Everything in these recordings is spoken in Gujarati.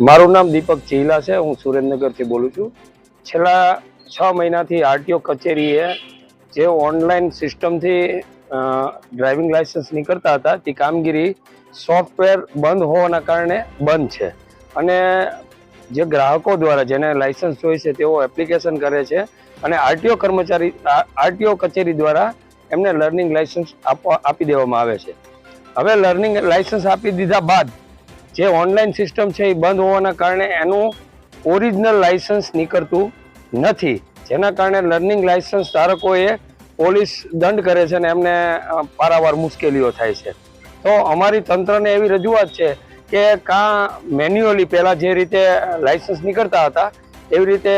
મારું નામ દીપક ચીલા છે. હું સુરેન્દ્રનગરથી બોલું છું. છેલ્લા છ મહિનાથી આરટીઓ કચેરીએ જે ઓનલાઈન સિસ્ટમથી ડ્રાઇવિંગ લાયસન્સ નીકળતા હતા, તે કામગીરી સોફ્ટવેર બંધ હોવાના કારણે બંધ છે. અને જે ગ્રાહકો દ્વારા જેને લાયસન્સ જોઈએ છે, તેઓ એપ્લિકેશન કરે છે અને આરટીઓ કર્મચારી આરટીઓ કચેરી દ્વારા એમને લર્નિંગ લાયસન્સ આપવા, આપી દેવામાં આવે છે. હવે લર્નિંગ લાયસન્સ આપી દીધા બાદ જે ઓનલાઈન સિસ્ટમ છે એ બંધ હોવાના કારણે એનું ઓરિજિનલ લાયસન્સ નીકળતું નથી. જેના કારણે લર્નિંગ લાયસન્સ ધારકોએ પોલીસ દંડ કરે છે અને એમને પારાવાર મુશ્કેલીઓ થાય છે. તો અમારી તંત્રને એવી રજૂઆત છે કે કાં મેન્યુઅલી પહેલાં જે રીતે લાયસન્સ નીકળતા હતા, એવી રીતે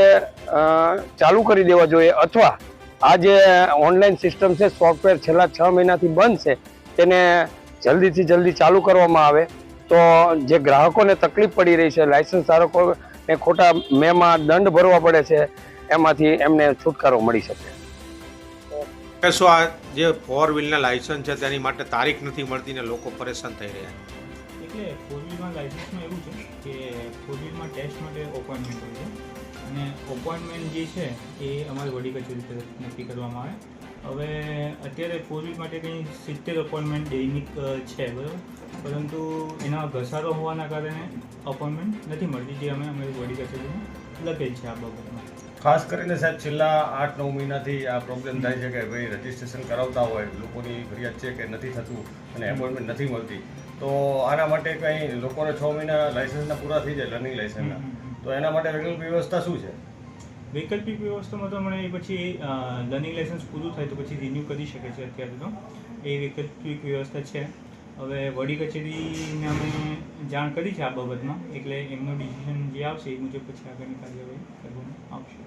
ચાલુ કરી દેવા જોઈએ અથવા આ જે ઓનલાઈન સિસ્ટમ છે, સોફ્ટવેર છેલ્લા છ મહિનાથી બંધ છે, તેને જલ્દીથી જલ્દી ચાલુ કરવામાં આવે. તો જે ગ્રાહકોને તકલીફ પડી રહી છે લાયસન્સ ધારકોને ખોટા મેમાં દંડ ભરવા પડે છે એમાંથી એમને છુટકારો મળી શકે. શું આ જે ફોર વ્હીલના લાયસન્સ છે તેની માટે તારીખ નથી મળતી ને લોકો પરેશાન થઈ રહ્યા છે? એટલે ફોર વ્હીલમાં લાયસન્સમાં એવું છે કે ફોર વ્હીલમાં ટેસ્ટ માટે અપોઇન્ટમેન્ટ હોય છે. અને અપોઇન્ટમેન્ટ જે છે એ અમારી વડી કચેરી તરફ નક્કી કરવામાં આવે. હવે અત્યારે ફોર વ્હીલ માટે કંઈ સિત્તેર અપોઇન્ટમેન્ટ દૈનિક છે બરાબર? પરંતુ એના ઘસારો હોવાના કારણે અપોઇન્ટમેન્ટ નથી મળતી જે અમે અમારી વડી કચેરીમાં લખેલ છે આ બાબતમાં. ખાસ કરીને સાહેબ છેલ્લા આઠ નવ મહિનાથી આ પ્રોબ્લેમ થાય છે કે ભાઈ રજીસ્ટ્રેશન કરાવતા હોય લોકોની ફરિયાદ છે કે નથી થતું અને એપોઇન્ટમેન્ટ નથી મળતી તો આના માટે કંઈ લોકોને છ મહિના લાઇસન્સના પૂરા થઈ જાય લર્નિંગ લાઇસન્સના તો એના માટે વૈકલ્પિક વ્યવસ્થા શું છે? વૈકલ્પિક વ્યવસ્થામાં તો મને પછી લર્નિંગ લાઇસન્સ પૂરું થાય તો પછી રિન્યૂ કરી શકે છે અત્યારે તો. એ વૈકલ્પિક વ્યવસ્થા છે. હવે વડી કચેરીને અમે જાણ કરી છે આ બાબતમાં, એટલે એમનો ડિસિઝન જે આવશે એ મુજબ પછી આગળની કાર્યવાહી કરવામાં આવશે.